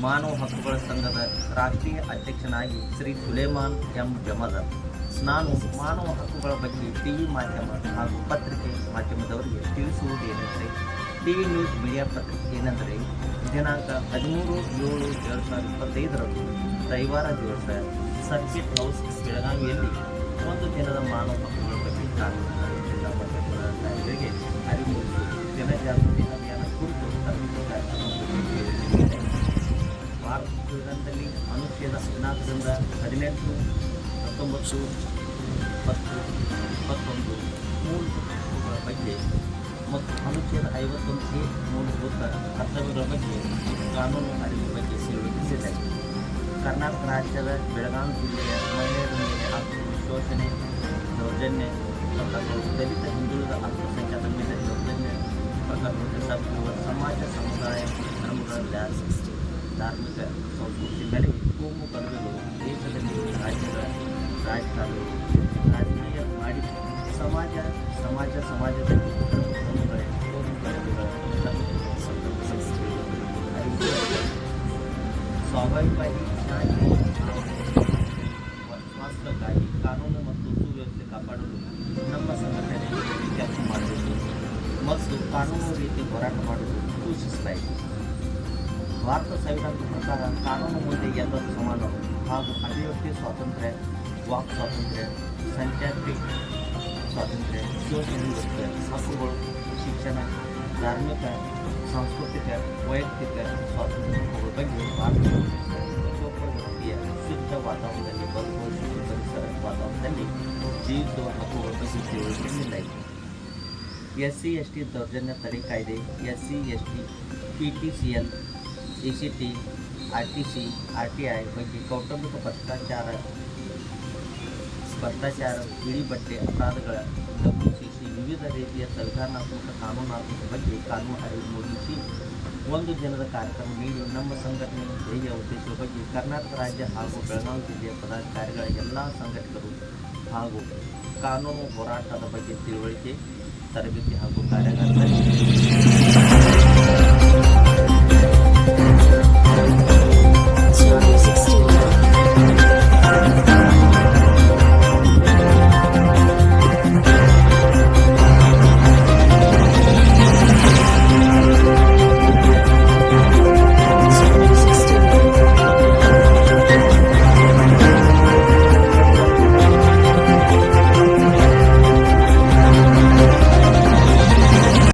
ಮಾನವ ಹಕ್ಕುಗಳ ಸಂಘದ ರಾಷ್ಟ್ರೀಯ ಅಧ್ಯಕ್ಷನಾಗಿ ಶ್ರೀ ಸುಲೇಮಾನ್ ಎಂ. ಜಮದರ್ ನಾನು ಮಾನವ ಹಕ್ಕುಗಳ ಬಗ್ಗೆ ಟಿ ವಿ ಮಾಧ್ಯಮ ಹಾಗೂ ಪತ್ರಿಕೆ ಮಾಧ್ಯಮದವರಿಗೆ ತಿಳಿಸುವುದು ಏನೆಂದರೆ, ಟಿವಿ ನ್ಯೂಸ್ ಮೀಡಿಯಾ ಪತ್ರಿಕೆ ಏನೆಂದರೆ, ದಿನಾಂಕ ಹದಿಮೂರು ಏಳು ಎರಡು ಸಾವಿರದ ಇಪ್ಪತ್ತೈದರಂದು ರವಿವಾರ ದಿವಸ ಸರ್ಕಿಟ್ ಹೌಸ್ ಬೆಳಗಾವಿಯಲ್ಲಿ ಒಂದು ದಿನದ ಮಾನವ ಹಕ್ಕುಗಳ ಬಗ್ಗೆ ಕಾನೂನು ಭಾರತ ಸಂವಿಧಾನದಲ್ಲಿ ಅನುಚ್ಛೇದ ಹದಿನಾಲ್ಕರಿಂದ ಹದಿನೆಂಟು ಹತ್ತೊಂಬತ್ತು ಇಪ್ಪತ್ತು ಇಪ್ಪತ್ತೊಂದು ಹಕ್ಕುಗಳ ಬಗ್ಗೆ ಮತ್ತು ಅನುಚ್ಛೇದ ಐವತ್ತೊಂದಕ್ಕೆ ಮೂಲಭೂತ ಕರ್ತವ್ಯಗಳ ಬಗ್ಗೆ ಕಾನೂನು ಅರಿವು ಬಗ್ಗೆ ಸೇರಿಸಿದೆ ಕರ್ನಾಟಕ ರಾಜ್ಯದ ಬೆಳಗಾವಿ ಜಿಲ್ಲೆಯ ಮಹಿಳೆಯರ ಮೇಲೆ ಆಗುತ್ತಿರುವ ಶೋಷಣೆ ದೌರ್ಜನ್ಯ ಪ್ರಕರಣಗಳು ದಲಿತ ಹಿಂದುಳಿದ ಅಲ್ಪಸಂಖ್ಯಾತರ ಮೇಲೆ ದೌರ್ಜನ್ಯ ಪ್ರಕರಣಗಳು ತಪ್ಪಿರುವ ಸಮಾಜ ಸಮುದಾಯ ಧಾರ್ಮಿಕ ಸಂಸ್ಕೃತಿ ಮೇಲೆ ಕೋಮು ಕಲುವೆಗಳು ದೇಶದಲ್ಲಿ ರಾಜ್ಯಗಳ ರಾಜಕಾರಣಗಳು ರಾಜಕೀಯ ಮಾಡಿ ಸಮಾಜ ಸಮಾಜ ಸಮಾಜದಲ್ಲಿ ಧರ್ಮ ಧರ್ಮಗಳೇ ಕೋಮು ಕಲುವೆಗಳ ಸ್ವಾಭಾವಿಕವಾಗಿ ಶಾಂತಿ ಸ್ವಾಸ್ಥ್ಯಕ್ಕಾಗಿ ಕಾನೂನು ಮತ್ತು ಸುವ್ಯವಸ್ಥೆ ಕಾಪಾಡಲು ನಮ್ಮ ಸಂಘಟನೆ ಕೆಲಸ ಮಾಡಬೇಕು ಮತ್ತು ಕಾನೂನು ರೀತಿ ಹೋರಾಟ ಮಾಡಲು ಸೂಚಿಸಲಾಯಿತು ಭಾರತ ಸಂವಿಧಾನದ ಪ್ರಕಾರ ಕಾನೂನು ಮುಂದೆ ಎಲ್ಲರೂ ಸಮಾನರು ಹಾಗೂ ಅಭಿವ್ಯಕ್ತಿ ಸ್ವಾತಂತ್ರ್ಯ, ವಾಕ್ ಸ್ವಾತಂತ್ರ್ಯ ಸಂಚಾರಿ ಸ್ವಾತಂತ್ರ್ಯ ಶೋಷಣೆ ಮುಕ್ತ ಹಕ್ಕುಗಳು, ಶಿಕ್ಷಣ, ಧಾರ್ಮಿಕ, ಸಾಂಸ್ಕೃತಿಕ, ವೈಯಕ್ತಿಕ ಸ್ವಾತಂತ್ರ್ಯ ಹಕ್ಕುಗಳ ಬಗ್ಗೆ ಭಾರತ ವ್ಯಕ್ತಿಯ ಶುದ್ಧ ವಾತಾವರಣದಲ್ಲಿ ಬದುಕುವ ಶುದ್ಧ ಪರಿಸರ ವಾತಾವರಣದಲ್ಲಿ ಜೀವಿಸುವ ಹಕ್ಕುಗಳ ಬಗ್ಗೆ ತಿಳುವಳಿಕೆ ನೀಡಲಾಯಿತು ಎಸ್ ಸಿ ಎಸ್ ಟಿ ದೌರ್ಜನ್ಯ ತಡೆ ಕಾಯ್ದೆ S C S T P T C L A C T R T C R T I ಬಗ್ಗೆ ಕೌಟುಂಬಿಕ ಭ್ರಷ್ಟಾಚಾರ ಭ್ರಷ್ಟಾಚಾರ ಬಿಳಿ ಬಟ್ಟೆ ಅಪರಾಧಗಳ ಡಬ್ಲ್ಯೂ ಸಿ ಸಿ ವಿವಿಧ ರೀತಿಯ ಸಂವಿಧಾನಾತ್ಮಕ ಕಾನೂನಾತ್ಮಕ ಬಗ್ಗೆ ಕಾನೂನು ಅರಿವು ಮೂಡಿಸಿ ಒಂದು ದಿನದ ಕಾರ್ಯಕ್ರಮ ನೀಡಿ ನಮ್ಮ ಸಂಘಟನೆಯ ಧ್ಯೇಯ ಉದ್ದೇಶದ ಬಗ್ಗೆ ಕರ್ನಾಟಕ ರಾಜ್ಯ ಹಾಗೂ ಬೆಳಗಾವಿ ಜಿಲ್ಲೆಯ ಪದಾಧಿಕಾರಿಗಳ ಎಲ್ಲ ಸಂಘಟಕರು ಹಾಗೂ ಕಾನೂನು ಹೋರಾಟದ ಬಗ್ಗೆ ತಿಳುವಳಿಕೆ, ತರಬೇತಿ ಹಾಗೂ ಕಾರ್ಯಾಗಾರ